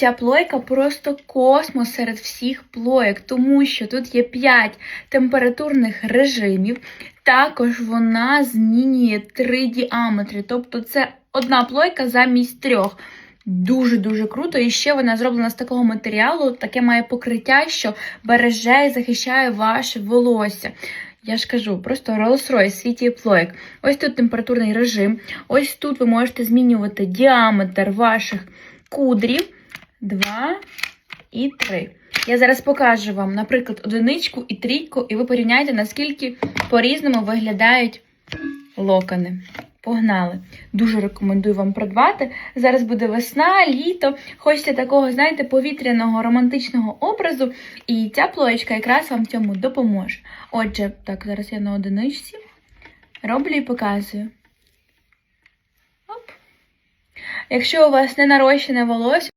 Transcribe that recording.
Ця плойка просто космос серед всіх плоєк, тому що тут є 5 температурних режимів. Також вона змінює три діаметри. Тобто це одна плойка замість трьох. Дуже-дуже круто. І ще вона зроблена з такого матеріалу, таке має покриття, що береже і захищає ваше волосся. Я ж кажу, просто Rolls-Royce світі плоєк. Ось тут температурний режим. Ось тут ви можете змінювати діаметр ваших кудрів. Два і три. Я зараз покажу вам, наприклад, одиничку і трійку, і ви порівняйте, наскільки по-різному виглядають локони. Погнали! Дуже рекомендую вам придбати. Зараз буде весна, літо. Хочете такого, знаєте, повітряного романтичного образу, і ця плоєчка якраз вам цьому допоможе. Отже, так, зараз я на одиничці роблю і показую. Оп. Якщо у вас не нарощене волосся,